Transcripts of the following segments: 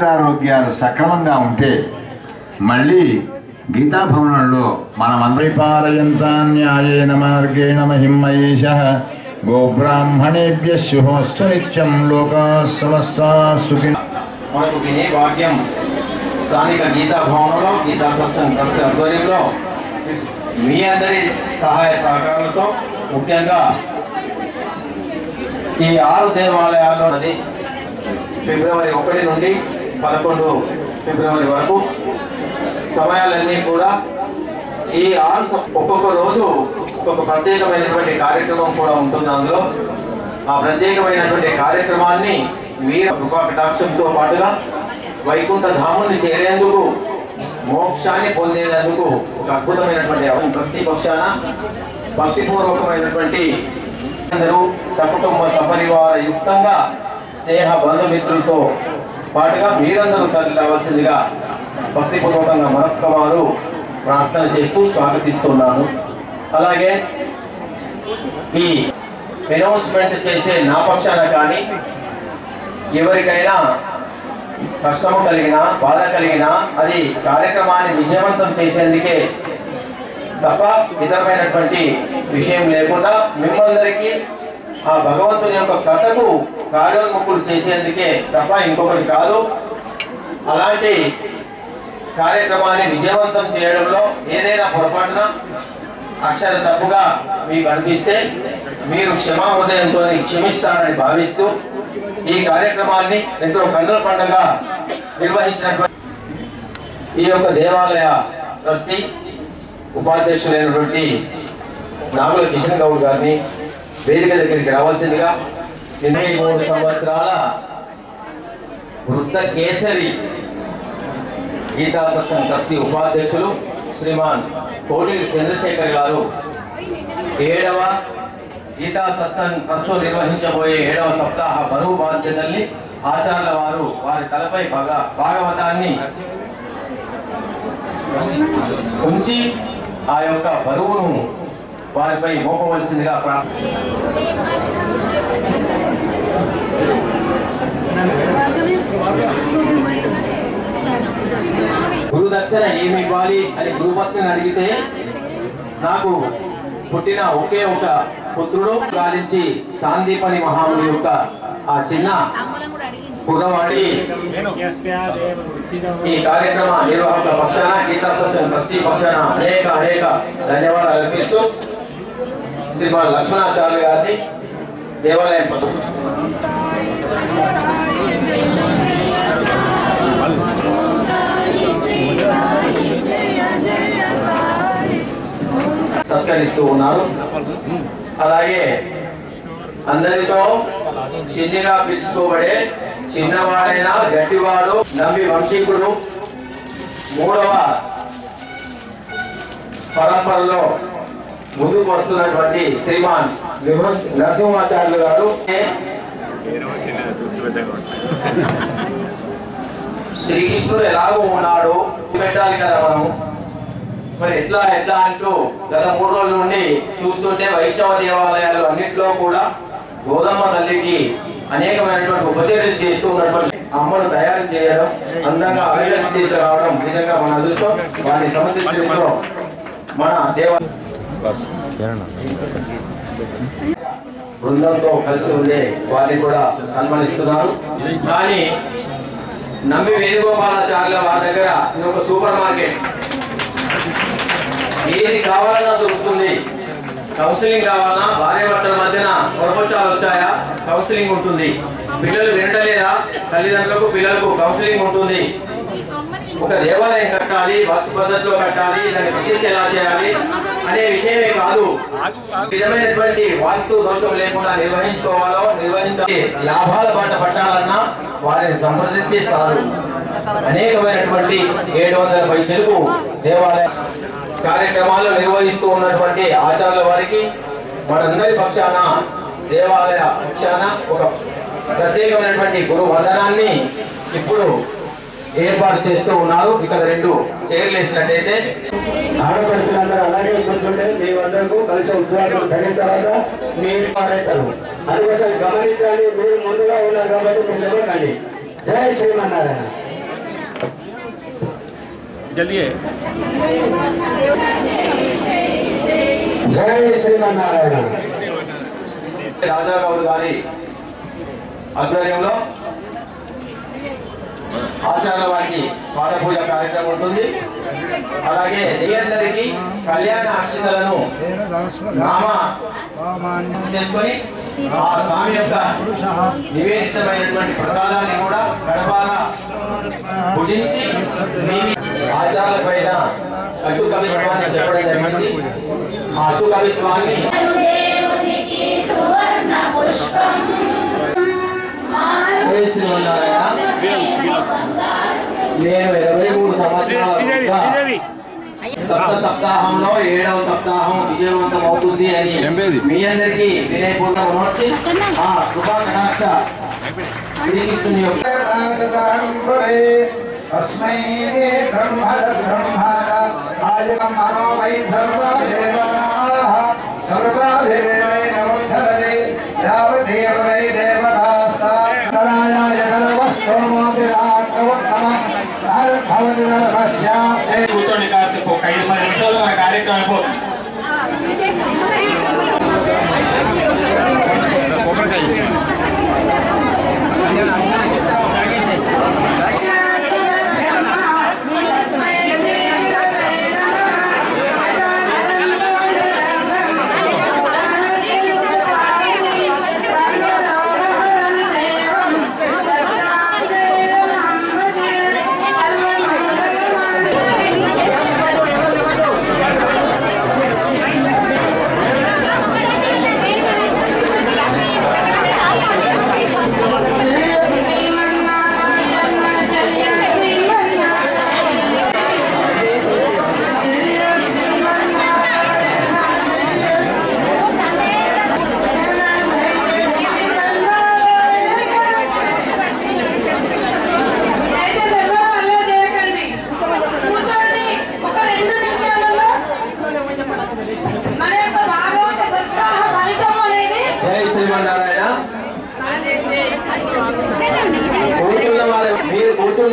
ఆయురారోగ్యాలు సక్రమంగా ఉంటే మళ్ళీ గీతాభవనంలో మనమందరిపాలయంతాన్యాయేన మార్గేణ మహిమయేష గోబ్రాహ్మణేభ్య శుభమస్తు నిత్యం లోకా సమస్తా సుఖి మనకు వినే వాక్యం స్థానిక గీతా భవనంలో గీతా సత్సంగ్ ట్రస్ట్ ఆధ్వర్యంలో మీ అందరి సహాయ సహకారాలతో ముఖ్యంగా ఈ ఆరు దేవాలయాల్లో ఫిబ్రవరి ఒకటి నుండి పదకొండు ఫిబ్రవరి వరకు. సమయాలన్నీ కూడా ఈ ఆరు ఒక్కొక్క రోజు ఒక్కొక్క ప్రత్యేకమైనటువంటి కార్యక్రమం కూడా ఉంటుంది అందులో. ఆ ప్రత్యేకమైనటువంటి కార్యక్రమాన్ని మీరు కృపా కటాక్షంతో పాటుగా వైకుంఠ ధాముని చేరేందుకు మోక్షాన్ని పొందేందుకు ఒక అద్భుతమైనటువంటి ప్రతి పక్షాన భక్తిపూర్వకమైనటువంటి అందరూ సకుటుంబ సపరివార యుక్తంగా స్నేహ బంధుమిత్రులతో పాటుగా మీరందరూ తల్లి రావాల్సిందిగా భక్తిపూర్వకంగా మరొక్క వారు ప్రార్థన చేస్తూ స్వాగతిస్తున్నాను. అలాగే ఈ అనౌన్స్మెంట్ చేసే నా పక్షాన కానీ ఎవరికైనా కష్టము కలిగినా బాధ కలిగినా అది కార్యక్రమాన్ని విజయవంతం చేసేందుకే తప్ప ఇతరమైనటువంటి విషయం లేకుండా మిమ్మల్ందరికీ ఆ భగవంతుని యొక్క కథకు కార్యోన్ముఖులు చేసేందుకే తప్ప ఇంకొకటి కాదు. అలాంటి కార్యక్రమాన్ని విజయవంతం చేయడంలో ఏదైనా పొరపాటున అక్షర తప్పుగా మీకు అనిపిస్తే మీరు క్షమా హృదయంతో క్షమిస్తారని భావిస్తూ ఈ కార్యక్రమాన్ని ఎంతో కన్నుల పండుగ నిర్వహించినటువంటి ఈ యొక్క దేవాలయ ట్రస్టీ ఉపాధ్యక్షులైనటువంటి నాగుల కిషన్ గౌడ్ గారిని వేదిక దగ్గరికి రావాల్సిందిగా ఇరవై మూడు సంవత్సరాల వృద్ధ కేసరి గీతా సత్సంగ్ ట్రస్టీ ఉపాధ్యక్షులు శ్రీమాన్ కోటిలి చంద్రశేఖర్ గారు ఏడవ గీతా సత్సంగ్ ట్రస్ట్ నిర్వహించబోయే ఏడవ సప్తాహ బరువు బాధ్యతల్ని ఆచార్యుల వారు వారి తలపై భగ భాగవతాన్ని ఉంచి ఆ యొక్క బరువును వారిపై మోపవలసిందిగా గురు దక్షిణ ఏమి ఇవ్వాలి అని గురుపత్ని అడిగితే నాకు పుట్టిన ఒకే ఒక పుత్రుడు గాలించి సాందీపని మహాముని యొక్క ఆ చిన్న కుర్రవాడి ఈ కార్యక్రమ నిర్వాహకుల పక్షాన గీతా సత్సంగ్ ట్రస్టీ పక్షాన అనేక అనేక ధన్యవాదాలు అర్పిస్తూ శ్రీమాన్ లక్ష్మణాచార్య గారిని దేవాలయం సత్కరిస్తూ ఉన్నారు. అలాగే అందరితో చిన్నగా పిలుచుకోబడే చిన్నవాడైనా గట్టివాడు నమ్మి వంశీకుడు మూడవ పరంపరలో ముందుకు వస్తున్నటువంటి శ్రీమాన్ నరసింహాచార్యులు గారు. శ్రీకృష్ణుడు ఎలాగో ఉన్నాడు పెట్టాలి కదా మనం మరి ఎట్లా ఎట్లా అంటూ గత మూడు రోజుల నుండి చూస్తుంటే వైష్ణవ దేవాలయాలు అన్నింటిలో కూడా గోదమ్మ తల్లికి అనేకమైనటువంటి ఉపచర్యలు చేస్తూ ఉన్నటువంటి అమ్మను తయారు చేయడం అందంగా అభివృద్ధి చేసి రావడం నిజంగా మన అదృష్టం. వారిని సమస్య మన దేవాలయం బృందంతో కలిసి ఉండే వారిని కూడా సన్మానిస్తున్నారు కానీ నమ్మి వేణుగోపాలాచార్యుల వారి దగ్గర ఇది ఒక సూపర్ మార్కెట్. ఏది కావాలన్నా దొరుకుతుంది. కౌన్సిలింగ్ కావాలన్నా భార్య భర్తల మధ్యన పొరపచ్చాలు వచ్చాయా? కౌన్సిలింగ్ ఉంటుంది. పిల్లలు వినటలేదా? తల్లిదండ్రులకు పిల్లలకు కౌన్సిలింగ్ ఉంటుంది. ఒక దేవాలయం కట్టాలి వాస్తు పద్ధతిలో కట్టాలి దాన్ని ప్రతిష్ట ఎలా చేయాలి? అనే విషయమే కాదు. విధమైనటువంటి వాస్తు దోషం లేకుండా నిర్వహించుకోవాలో నిర్వహించాలి లాభాల బాట పట్టాలన్నా వారిని సంప్రదించి సారు అనేకమైనటువంటి ఏడు వందల పైసలకు దేవాలయ కార్యక్రమాలు నిర్వహిస్తూ ఉన్నటువంటి ఆచార్యుల వారికి మనందరి పక్షాన దేవాలయ పక్షాన ఒక ప్రత్యేకమైనటువంటి గురు వందనాన్ని ఇప్పుడు ఏర్పాటు చేస్తూ ఉన్నారు. ఇక్కడ రెండు చైర్లు వేసినట్టయితే ఆడపడుతులందరూ అలాగే కూర్చుంటే మేమందరూ కలిసి ఉద్వాసం. తగిన తర్వాత మీరు పాడవుతారు అందుకోసం గమనించాలి మీరు ముందుగా ఉన్నారు కాబట్టి మీరు నిలబడండి జయ శ్రీమన్నారాయణ. జయ శ్రీమన్నారాయణ. రాజాబాబు గారి ఆధ్వర్యంలో ఆచార్య వారికి పాదపూజ కార్యక్రమం ఉంటుంది. అలాగే అందరికీ కళ్యాణ అక్షతలను నామ చేసుకొని ఆ స్వామి యొక్క నివేదితమైనటువంటి ప్రసాదాన్ని కూడా గడపాల భుజించి ఆచారాల పైన అశుకవిత్వాన్ని చెప్పడం జరిగింది ఆ అశుకవిత్వాన్ని పుష్పం నేను ఇరవై మూడు श्रीदेवी సంవత్సరాల श्रीदेवी సప్త సప్తాహంలో ఏడవ సప్తాహం విజయవంతం అవుతుంది అని మీ అందరికీ వినయపూర్వక నోటి ఆ కృపా కటాక్ష శ్రీకృష్ణుని యొక్క తస్మై బ్రహ్మ బ్రహ్మ ఆజకం మనో వై సర్వా దేవతాః సర్వా దేవై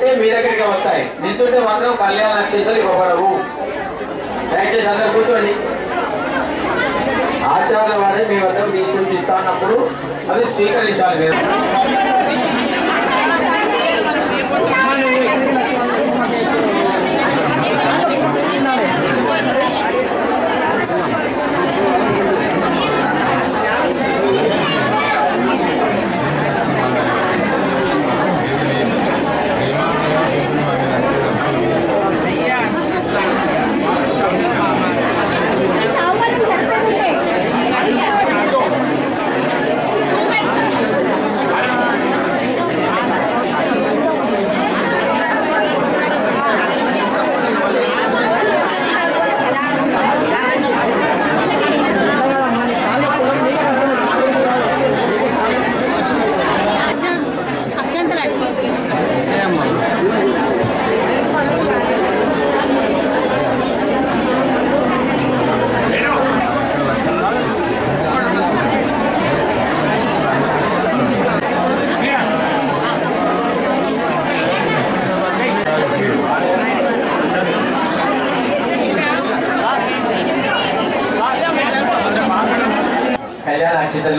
మీరు మీ దగ్గరికి వస్తాయి. నిల్చుంటే మాత్రం కళ్యాణ నక్షత్రాలు ఇవ్వబడవు. దయచేసి అందరు కూర్చోండి. ఆచార్య వారిని మీ వద్దకు ఇస్తా అన్నప్పుడు అది స్వీకరించాలి మీరు.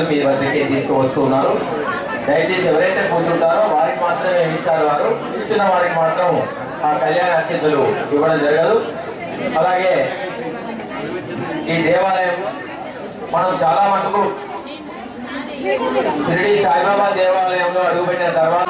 కళ్యాణ మీ వద్దకే తీసుకువస్తున్నారు. దయచేసి ఎవరైతే కూర్చుంటారో వారికి మాత్రమే ఇస్తారు వారు. ఇచ్చిన వారికి మాత్రం ఆ కళ్యాణ అతిథులు ఇవ్వడం జరగదు. అలాగే ఈ దేవాలయంలో మనం చాలా మటుకు షిరిడి సాయిబాబా దేవాలయంలో అడుగుపెట్టిన తర్వాత